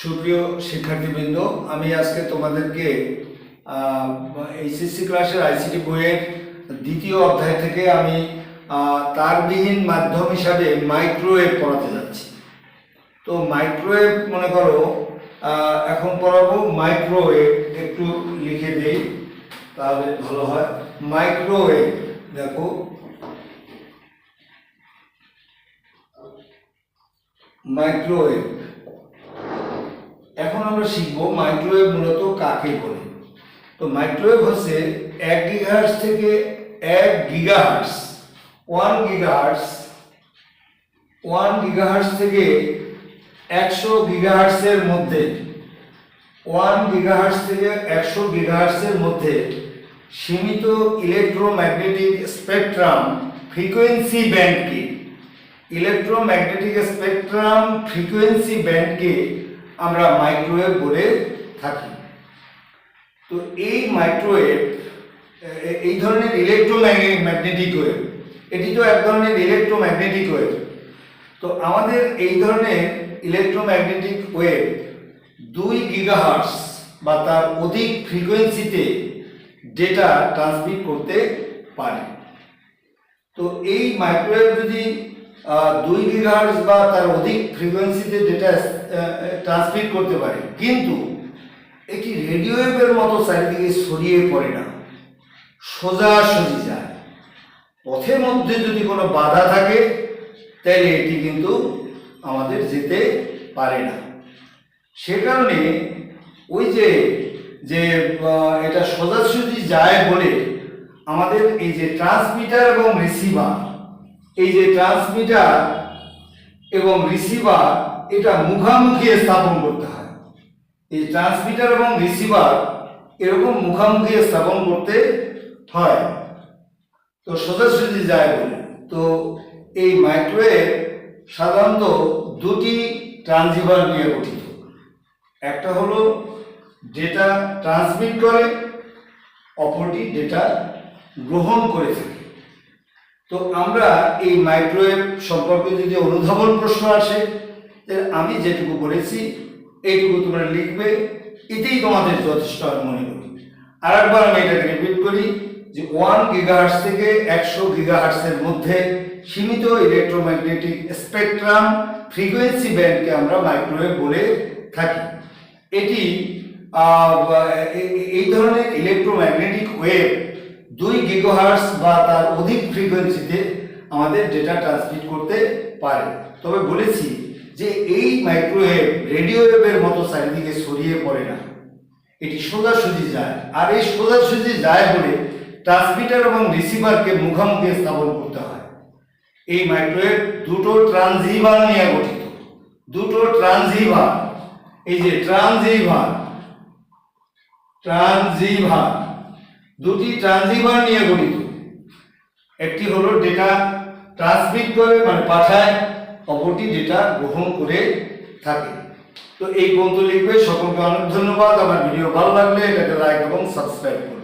সুপ্রিয় শিক্ষার্থীবৃন্দ, আমি আজকে তোমাদেরকে এইচএসসি ক্লাসের আইসিটি বইয়ের দ্বিতীয় অধ্যায় থেকে আমি তারবিহীন মাধ্যম হিসাবে মাইক্রোওয়েভ পড়াতে যাচ্ছি। তো মাইক্রোওয়েভ মনে করো এখন পড়াবো মাইক্রোওয়েভ একটু লিখে দিই, তাহলে ভালো হয়। মাইক্রোওয়েভ দেখো। মাইক্রোওয়েভ এখন আমরা শিখব মাইক্রোওয়েভ মূলত কাকে বলে? তো মাইক্রোওয়েভ হচ্ছে এক গিগাহার্স থেকে এক gigahertz one gigahertz one gigahertz থেকে একশো গিগাহার্সের মধ্যে ওয়ান গিগাহার্স থেকে একশো গিগাহার্সের মধ্যে সীমিত ইলেকট্রোম্যাগনেটিক স্পেকট্রাম ফ্রিকোয়েন্সি ব্যান্ডকে ইলেকট্রোম্যাগনেটিক স্পেকট্রাম ফ্রিকোয়েন্সি ব্যান্ডকে আমরা মাইক্রোওয়েভ বলে থাকি। তো এই মাইক্রোওয়েভ এই ধরনের ইলেকট্রোম্যাগনেটিক ওয়েভ এটি তো এক ধরনের ইলেকট্রোম্যাগনেটিক ওয়েভ তো আমাদের এই ধরনের ইলেকট্রোম্যাগনেটিক ওয়েভ দুই গিগাহার্টস বা তার অধিক ফ্রিকোয়েন্সিতে ডেটা ট্রান্সমিট করতে পারে। তো এই মাইক্রোওয়েভ যদি দুই গিগাহার্টস বা তার অধিক ফ্রিকোয়েন্সিতে ডেটা ট্রান্সমিট করতে পারে। কিন্তু এটি রেডিও ওয়েভের মতো চারিদিকে ছড়িয়ে পড়ে না। সোজাসুজি যায়। পথের মধ্যে যদি কোনো বাধা থাকে, তাহলে এটি কিন্তু আমাদের যেতে পারে না। সে কারণে ওই যে যে এটা সোজাসুজি যায় বলে আমাদের এই যে ট্রান্সমিটার এবং রিসিভার এই যে ট্রান্সমিটার এবং রিসিভার এটা মুখামুখি স্থাপন করতে হয়। এই ট্রান্সমিটার এবং রিসিভার এরকম মুখামুখি স্থাপন করতে হয়। তো সোজাসুজি যায় বলে, তো এই মাইক্রোওয়েভ সাধারণত দুটি ট্রান্সিভার নিয়ে গঠিত। একটা হলো ডেটা ট্রান্সমিট করে, অপরটি ডেটা গ্রহণ করে থাকে। তো আমরা এই মাইক্রোওয়েভ সম্পর্কে যদি অনুধাবন প্রশ্ন আসে আমি যেটুকু বলেছি, এইটুকু তোমরা লিখবে এতেই তোমাদের যথেষ্ট আমি মনে করি। আর একবার আমি এটাকে রিপিট করি যে ওয়ান গিগাহার্স থেকে একশো গিগাহার্সের মধ্যে সীমিত ইলেকট্রোম্যাগনেটিক স্পেকট্রাম ফ্রিকোয়েন্সি ব্যান্ডকে আমরা মাইক্রোওয়েভ বলে থাকি। এটি এই ধরনের ইলেকট্রোম্যাগনেটিক ওয়েভ দুই গিগাহার্স বা তার অধিক ফ্রিকোয়েন্সিতে আমাদের ডেটা ট্রান্সমিট করতে পারে। তবে বলেছি যে এই মাইক্রোওয়েভ রেডিও ওয়েভের মতো চারিদিকে ছড়িয়ে পড়ে না। এটি সোজাসুজি যায়। আর এই সোজাসুজি যায় বলে ট্রান্সমিটার এবং রিসিভারকে মুখোমুখি স্থাপন করতে হয়। এই মাইক্রোওয়েভ দুটো ট্রানজিভার নিয়ে গঠিত। দুটো ট্রানজিভার এই যে ট্রানজিভার ট্রানজিভার দুটি ট্রান্সিভার নিয়ে গঠিত। একটি হলো ডেটা ট্রান্সমিট করে মানে পাঠায়, অপরটি ডেটা গ্রহণ করে থাকে। তো এই পর্যন্ত লিখবে, সকলকে অনেক ধন্যবাদ। আমার ভিডিও ভালো লাগলে এটাকে লাইক এবং সাবস্ক্রাইব করুন।